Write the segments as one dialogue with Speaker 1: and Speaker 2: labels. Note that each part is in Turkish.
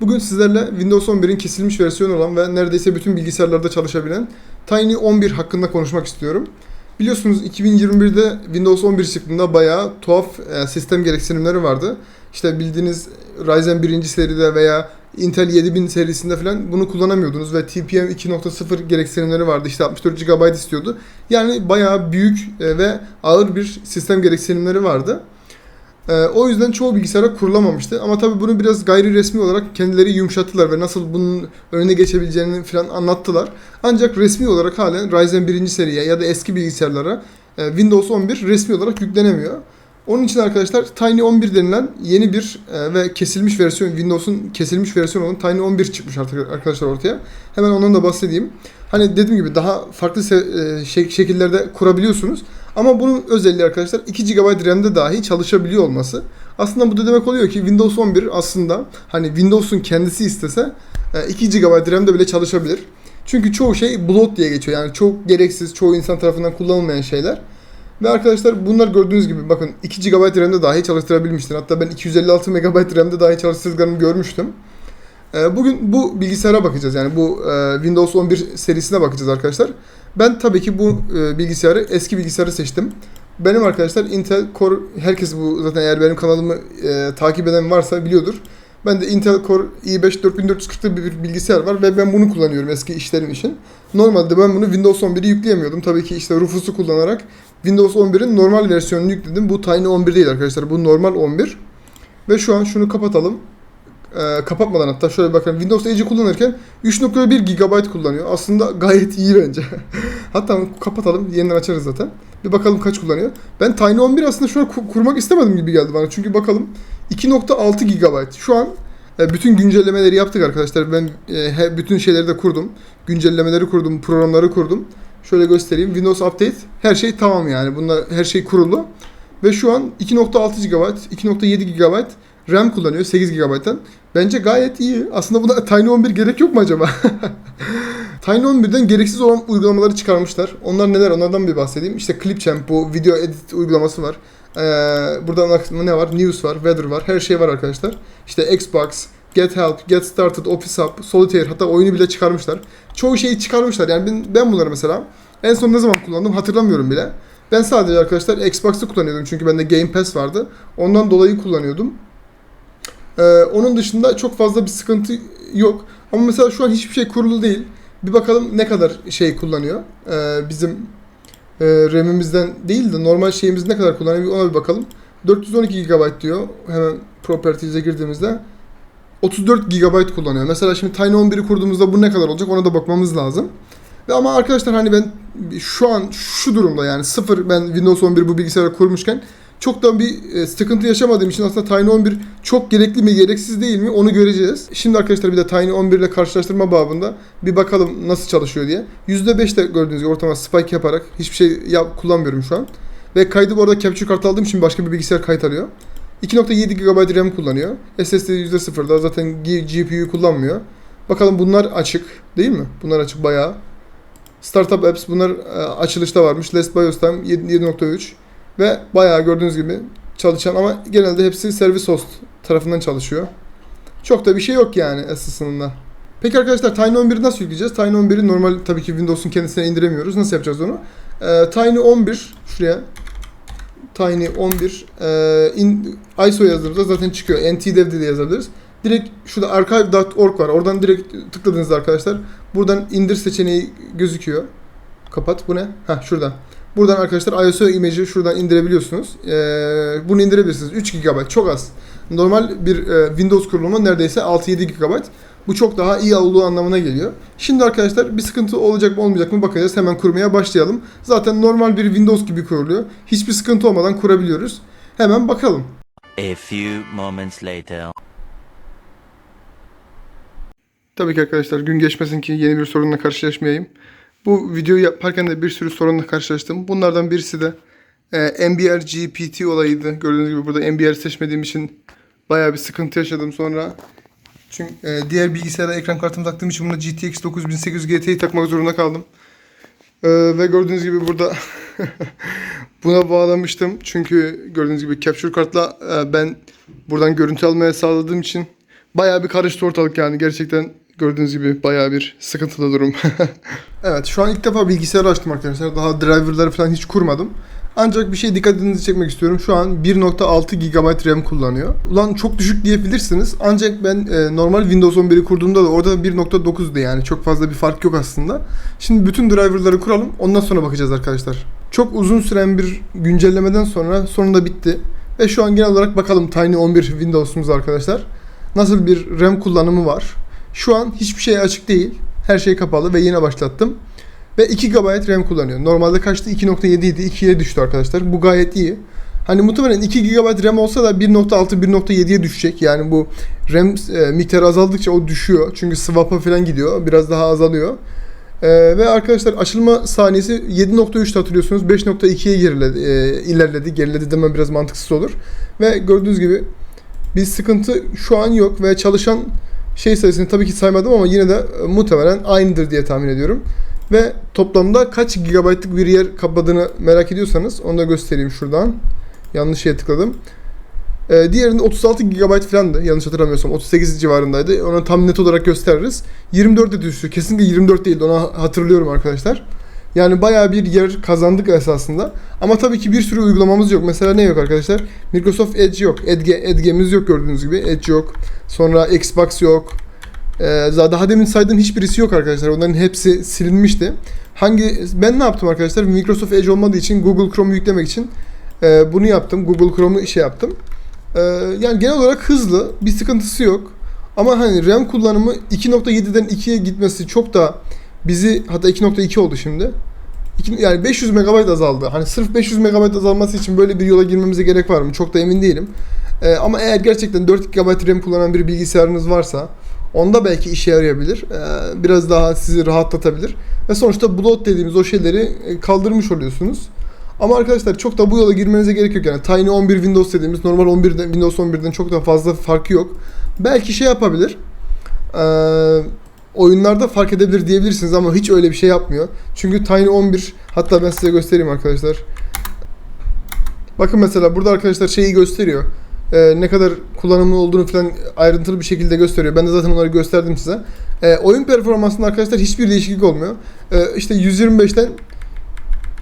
Speaker 1: Bugün sizlerle Windows 11'in kesilmiş versiyonu olan ve neredeyse bütün bilgisayarlarda çalışabilen Tiny 11 hakkında konuşmak istiyorum. Biliyorsunuz 2021'de Windows 11 çıktığında bayağı tuhaf e, sistem gereksinimleri vardı. İşte bildiğiniz Ryzen 1. seride veya Intel 7000 serisinde falan bunu kullanamıyordunuz ve TPM 2.0 gereksinimleri vardı. İşte 64 GB istiyordu. Yani bayağı büyük e, ve ağır bir sistem gereksinimleri vardı. Ee, o yüzden çoğu bilgisayara kurulamamıştı. Ama tabii bunu biraz gayri resmi olarak kendileri yumuşattılar ve nasıl bunun önüne geçebileceğini falan anlattılar. Ancak resmi olarak halen Ryzen 1. seriye ya da eski bilgisayarlara e, Windows 11 resmi olarak yüklenemiyor. Onun için arkadaşlar Tiny 11 denilen yeni bir e, ve kesilmiş versiyon Windows'un kesilmiş versiyonu olan Tiny 11 çıkmış artık arkadaşlar ortaya. Hemen ondan da bahsedeyim. Hani dediğim gibi daha farklı e, şekillerde kurabiliyorsunuz. Ama bunun özelliği arkadaşlar 2 GB RAM'de dahi çalışabiliyor olması. Aslında bu da demek oluyor ki Windows 11 aslında hani Windows'un kendisi istese e, 2 GB RAM'de bile çalışabilir. Çünkü çoğu şey bloat diye geçiyor. Yani çok gereksiz, çoğu insan tarafından kullanılmayan şeyler. Ve arkadaşlar bunlar gördüğünüz gibi bakın 2 GB RAM'de dahi çalıştırabilmiştir. Hatta ben 256 MB RAM'de dahi çalıştırdıklarını görmüştüm. Ee, Bugün bu bilgisayara bakacağız yani bu e, Windows 11 serisine bakacağız arkadaşlar. Ben tabii ki bu e, bilgisayarı eski bilgisayarı seçtim. Benim arkadaşlar Intel Core herkes bu zaten eğer benim kanalımı e, takip eden varsa biliyordur. Ben de Intel Core i5 4440'lı bir bilgisayar var ve ben bunu kullanıyorum eski işlerim için. Normalde ben bunu Windows 11'i yükleyemiyordum. Tabii ki işte Rufus'u kullanarak Windows 11'in normal versiyonunu yükledim. Bu Tiny 11 değil arkadaşlar. Bu normal 11. Ve şu an şunu kapatalım. Ee, kapatmadan hatta şöyle bakın Windows Edge'i kullanırken 3.1 GB kullanıyor. Aslında gayet iyi bence. hatta kapatalım. Yeniden açarız zaten. Bir bakalım kaç kullanıyor. Ben Tiny 11 aslında şu an ku- kurmak istemedim gibi geldi bana. Çünkü bakalım 2.6 GB. Şu an e, bütün güncellemeleri yaptık arkadaşlar. Ben e, bütün şeyleri de kurdum. Güncellemeleri kurdum, programları kurdum. Şöyle göstereyim. Windows Update her şey tamam yani. Bunda her şey kurulu. Ve şu an 2.6 GB, 2.7 GB RAM kullanıyor 8 GB'dan. Bence gayet iyi. Aslında buna Tiny 11 gerek yok mu acaba? Tiny 11'den gereksiz olan uygulamaları çıkarmışlar. Onlar neler onlardan bir bahsedeyim. İşte Clipchamp bu video edit uygulaması var. Ee, buradan aklımda ne var? News var, Weather var. Her şey var arkadaşlar. İşte Xbox, Get Help, Get Started, Office Hub, Solitaire hatta oyunu bile çıkarmışlar. Çoğu şeyi çıkarmışlar. Yani ben, ben bunları mesela en son ne zaman kullandım hatırlamıyorum bile. Ben sadece arkadaşlar Xbox'ı kullanıyordum çünkü bende Game Pass vardı. Ondan dolayı kullanıyordum. Ee, onun dışında çok fazla bir sıkıntı yok. Ama mesela şu an hiçbir şey kurulu değil. Bir bakalım ne kadar şey kullanıyor. Ee, bizim e, RAM'imizden değil de normal şeyimiz ne kadar kullanıyor ona bir bakalım. 412 GB diyor. Hemen Properties'e girdiğimizde 34 GB kullanıyor. Mesela şimdi Tiny 11'i kurduğumuzda bu ne kadar olacak ona da bakmamız lazım. Ve ama arkadaşlar hani ben şu an şu durumda yani sıfır ben Windows 11 bu bilgisayara kurmuşken çok da bir e, sıkıntı yaşamadığım için aslında Tiny 11 çok gerekli mi gereksiz değil mi onu göreceğiz. Şimdi arkadaşlar bir de Tiny 11 ile karşılaştırma babında bir bakalım nasıl çalışıyor diye. %5 de gördüğünüz gibi ortalama spike yaparak hiçbir şey yap, kullanmıyorum şu an. Ve kaydı bu arada capture kartı aldığım için başka bir bilgisayar kayıt alıyor. 2.7 GB RAM kullanıyor. SSD %0'da zaten G- GPU kullanmıyor. Bakalım bunlar açık değil mi? Bunlar açık bayağı. Startup Apps bunlar e, açılışta varmış. Last BIOS Time 7 7.3 ve bayağı gördüğünüz gibi çalışan ama genelde hepsi servis host tarafından çalışıyor. Çok da bir şey yok yani esasında. Peki arkadaşlar Tiny 11'i nasıl yükleyeceğiz? Tiny 11'i normal tabii ki Windows'un kendisine indiremiyoruz. Nasıl yapacağız onu? Ee, Tiny 11 şuraya Tiny 11 e, in, ISO yazdığımızda zaten çıkıyor. NTDev diye yazabiliriz. Direkt şurada archive.org var. Oradan direkt tıkladığınızda arkadaşlar buradan indir seçeneği gözüküyor. Kapat. Bu ne? Ha şuradan. Buradan arkadaşlar ISO image'i şuradan indirebiliyorsunuz. Ee, bunu indirebilirsiniz. 3 GB çok az. Normal bir e, Windows kurulumu neredeyse 6-7 GB. Bu çok daha iyi olduğu anlamına geliyor. Şimdi arkadaşlar bir sıkıntı olacak mı olmayacak mı bakacağız. Hemen kurmaya başlayalım. Zaten normal bir Windows gibi kuruluyor. Hiçbir sıkıntı olmadan kurabiliyoruz. Hemen bakalım.
Speaker 2: A few moments later.
Speaker 1: Tabii ki arkadaşlar gün geçmesin ki yeni bir sorunla karşılaşmayayım. Bu videoyu yaparken de bir sürü sorunla karşılaştım. Bunlardan birisi de e, MBR GPT olayıydı. Gördüğünüz gibi burada MBR seçmediğim için bayağı bir sıkıntı yaşadım sonra. Çünkü e, diğer bilgisayara ekran kartımı taktığım için buna GTX 9800 GT'yi takmak zorunda kaldım. E, ve gördüğünüz gibi burada buna bağlamıştım. Çünkü gördüğünüz gibi capture kartla e, ben buradan görüntü almaya sağladığım için Bayağı bir karıştı ortalık yani gerçekten gördüğünüz gibi bayağı bir sıkıntılı durum. evet şu an ilk defa bilgisayarı açtım arkadaşlar. Daha driverları falan hiç kurmadım. Ancak bir şey dikkatinizi çekmek istiyorum. Şu an 1.6 GB RAM kullanıyor. Ulan çok düşük diyebilirsiniz. Ancak ben e, normal Windows 11'i kurduğumda da orada 1.9'du yani. Çok fazla bir fark yok aslında. Şimdi bütün driverları kuralım. Ondan sonra bakacağız arkadaşlar. Çok uzun süren bir güncellemeden sonra sonunda bitti. Ve şu an genel olarak bakalım Tiny 11 Windows'umuz arkadaşlar. Nasıl bir RAM kullanımı var. Şu an hiçbir şey açık değil. Her şey kapalı ve yine başlattım. Ve 2 GB RAM kullanıyor. Normalde kaçtı? 2.7 idi. 2'ye düştü arkadaşlar. Bu gayet iyi. Hani muhtemelen 2 GB RAM olsa da 1.6 1.7'ye düşecek. Yani bu RAM e, miktarı azaldıkça o düşüyor. Çünkü swap'a falan gidiyor. Biraz daha azalıyor. E, ve arkadaşlar açılma saniyesi 7.3 hatırlıyorsunuz. 5.2'ye geriledi, e, ilerledi. Geriledi demem biraz mantıksız olur. Ve gördüğünüz gibi bir sıkıntı şu an yok ve çalışan şey sayısını tabii ki saymadım ama yine de e, muhtemelen aynıdır diye tahmin ediyorum. Ve toplamda kaç gigabaytlık bir yer kapladığını merak ediyorsanız onu da göstereyim şuradan. Yanlış şeye tıkladım. Ee, diğerinde 36 GB falandı. Yanlış hatırlamıyorsam 38 civarındaydı. Onu tam net olarak gösteririz. 24'e düştü. Kesinlikle 24 değildi. Onu hatırlıyorum arkadaşlar. Yani bayağı bir yer kazandık esasında. Ama tabii ki bir sürü uygulamamız yok. Mesela ne yok arkadaşlar? Microsoft Edge yok. Edge, Edge'miz yok gördüğünüz gibi. Edge yok. Sonra Xbox yok. Ee, daha demin saydığım hiçbirisi yok arkadaşlar. Onların hepsi silinmişti. Hangi ben ne yaptım arkadaşlar? Microsoft Edge olmadığı için Google Chrome'u yüklemek için e, bunu yaptım. Google Chrome'u şey yaptım. Ee, yani genel olarak hızlı, bir sıkıntısı yok. Ama hani RAM kullanımı 2.7'den 2'ye gitmesi çok da bizi hatta 2.2 oldu şimdi. Yani 500 MB azaldı. Hani sırf 500 MB azalması için böyle bir yola girmemize gerek var mı? Çok da emin değilim. Ee, ama eğer gerçekten 4 GB RAM kullanan bir bilgisayarınız varsa onda belki işe yarayabilir. Ee, biraz daha sizi rahatlatabilir. Ve sonuçta bloat dediğimiz o şeyleri e, kaldırmış oluyorsunuz. Ama arkadaşlar çok da bu yola girmenize gerek yok yani. Tiny 11 Windows dediğimiz normal 11'den Windows 11'den çok da fazla farkı yok. Belki şey yapabilir. Ee, oyunlarda fark edebilir diyebilirsiniz ama hiç öyle bir şey yapmıyor. Çünkü Tiny 11 hatta ben size göstereyim arkadaşlar. Bakın mesela burada arkadaşlar şeyi gösteriyor. Ee, ne kadar kullanımlı olduğunu falan ayrıntılı bir şekilde gösteriyor. Ben de zaten onları gösterdim size. Ee, oyun performansında arkadaşlar hiçbir değişiklik olmuyor. Ee, işte 125'ten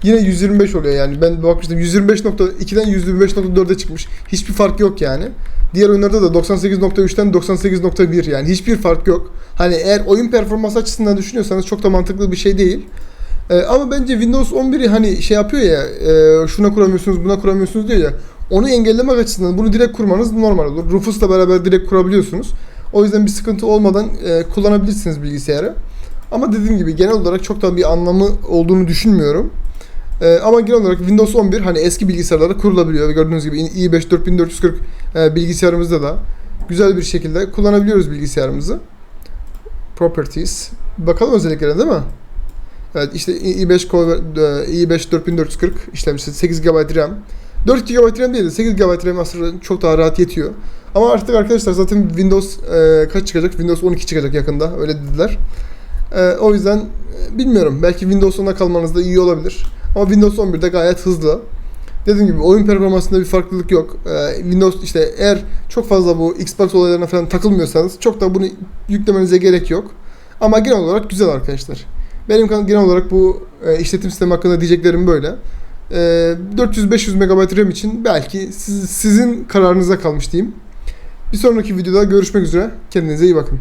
Speaker 1: yine 125 oluyor yani. Ben bakmıştım 125.2'den 125.4'e çıkmış. Hiçbir fark yok yani. Diğer oyunlarda da 98.3'ten 98.1 yani hiçbir fark yok. Hani eğer oyun performansı açısından düşünüyorsanız çok da mantıklı bir şey değil. Ee, ama bence Windows 11'i hani şey yapıyor ya e, şuna kuramıyorsunuz buna kuramıyorsunuz diyor ya onu engellemek açısından bunu direkt kurmanız normal olur. Rufus'la beraber direkt kurabiliyorsunuz. O yüzden bir sıkıntı olmadan e, kullanabilirsiniz bilgisayarı. Ama dediğim gibi genel olarak çok da bir anlamı olduğunu düşünmüyorum. Ee, ama genel olarak Windows 11 hani eski bilgisayarlarda kurulabiliyor. Gördüğünüz gibi i5 4440 e, bilgisayarımızda da güzel bir şekilde kullanabiliyoruz bilgisayarımızı. Properties. Bakalım özelliklerine değil mi? Evet işte i5 Core, e, i5 4440 işlemcisi 8 GB RAM. 4 GB RAM değil de 8 GB RAM aslında çok daha rahat yetiyor. Ama artık arkadaşlar zaten Windows e, kaç çıkacak? Windows 12 çıkacak yakında öyle dediler. E, o yüzden e, bilmiyorum belki Windows 10'a kalmanız da iyi olabilir. Ama Windows 11'de gayet hızlı. Dediğim gibi oyun performansında bir farklılık yok. Ee, Windows işte eğer çok fazla bu Xbox olaylarına falan takılmıyorsanız çok da bunu yüklemenize gerek yok. Ama genel olarak güzel arkadaşlar. Benim genel olarak bu e, işletim sistemi hakkında diyeceklerim böyle. Ee, 400-500 MB RAM için belki siz- sizin kararınıza kalmış diyeyim. Bir sonraki videoda görüşmek üzere. Kendinize iyi bakın.